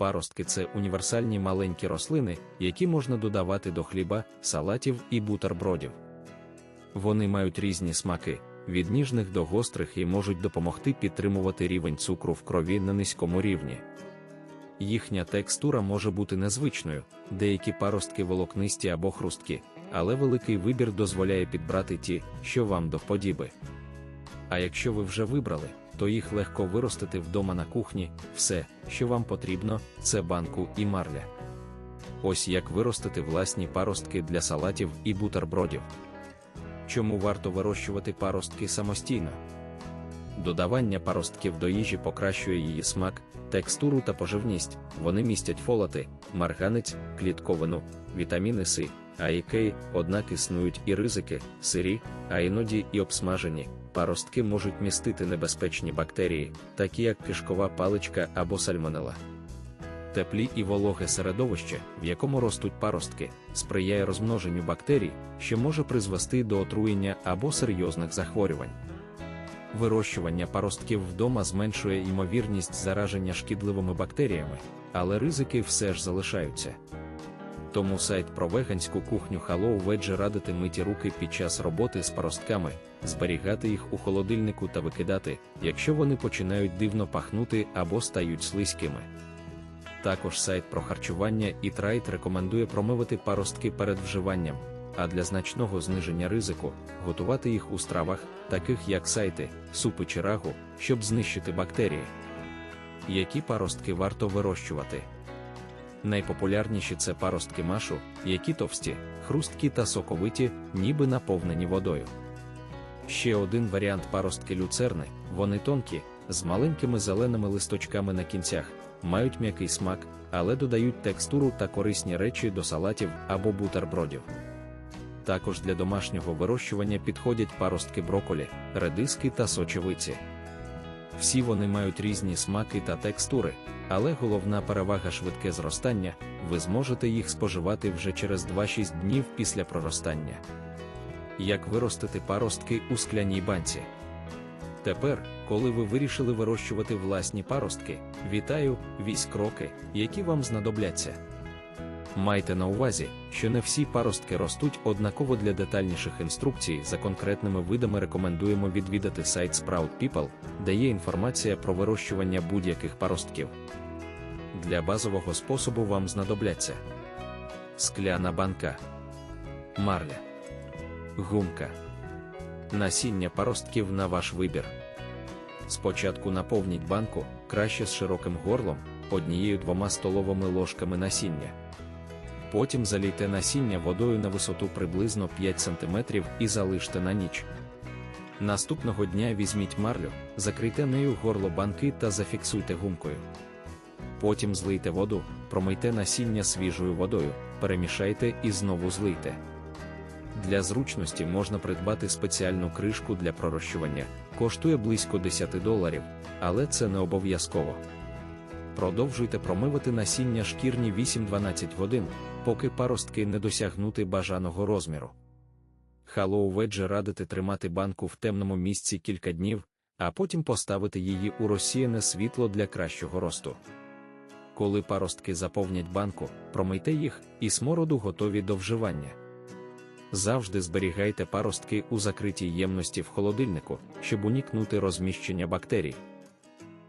Паростки це універсальні маленькі рослини, які можна додавати до хліба, салатів і бутербродів. Вони мають різні смаки, від ніжних до гострих і можуть допомогти підтримувати рівень цукру в крові на низькому рівні. Їхня текстура може бути незвичною, деякі паростки волокнисті або хрусткі, але великий вибір дозволяє підбрати ті, що вам до вподіби. А якщо ви вже вибрали, то їх легко виростити вдома на кухні, все, що вам потрібно, це банку і марля. Ось як виростити власні паростки для салатів і бутербродів. Чому варто вирощувати паростки самостійно? Додавання паростків до їжі покращує її смак, текстуру та поживність. Вони містять фолати, марганець, клітковину, вітаміни С, А і К, однак існують і ризики, сирі, а іноді і обсмажені. Паростки можуть містити небезпечні бактерії, такі як кишкова паличка або сальмонела. Теплі і вологе середовище, в якому ростуть паростки, сприяє розмноженню бактерій, що може призвести до отруєння або серйозних захворювань. Вирощування паростків вдома зменшує ймовірність зараження шкідливими бактеріями, але ризики все ж залишаються. Тому сайт про веганську кухню Hello Veg радити миті руки під час роботи з паростками, зберігати їх у холодильнику та викидати, якщо вони починають дивно пахнути або стають слизькими. Також сайт про харчування і трайт рекомендує промивати паростки перед вживанням, а для значного зниження ризику готувати їх у стравах, таких як сайти, супи чи рагу, щоб знищити бактерії. Які паростки варто вирощувати? Найпопулярніші це паростки машу, які товсті, хрусткі та соковиті, ніби наповнені водою. Ще один варіант паростки люцерни, вони тонкі, з маленькими зеленими листочками на кінцях, мають м'який смак, але додають текстуру та корисні речі до салатів або бутербродів. Також для домашнього вирощування підходять паростки броколі, редиски та сочевиці. Всі вони мають різні смаки та текстури, але головна перевага швидке зростання, ви зможете їх споживати вже через 2-6 днів після проростання. Як виростити паростки у скляній банці? Тепер, коли ви вирішили вирощувати власні паростки, вітаю, вісь кроки, які вам знадобляться. Майте на увазі, що не всі паростки ростуть однаково для детальніших інструкцій за конкретними видами рекомендуємо відвідати сайт Sprout People, де є інформація про вирощування будь-яких паростків. Для базового способу вам знадобляться скляна банка, марля, гумка, насіння паростків на ваш вибір. Спочатку наповніть банку, краще з широким горлом, однією-двома столовими ложками насіння. Потім залійте насіння водою на висоту приблизно 5 см і залиште на ніч. Наступного дня візьміть марлю, закрийте нею горло банки та зафіксуйте гумкою. Потім злийте воду, промийте насіння свіжою водою, перемішайте і знову злийте. Для зручності можна придбати спеціальну кришку для пророщування, коштує близько 10 доларів, але це не обов'язково. Продовжуйте промивати насіння шкірні 8-12 годин, поки паростки не досягнути бажаного розміру. Hello Veg радити тримати банку в темному місці кілька днів, а потім поставити її у розсіяне світло для кращого росту. Коли паростки заповнять банку, промийте їх, і смороду готові до вживання. Завжди зберігайте паростки у закритій ємності в холодильнику, щоб уникнути розміщення бактерій.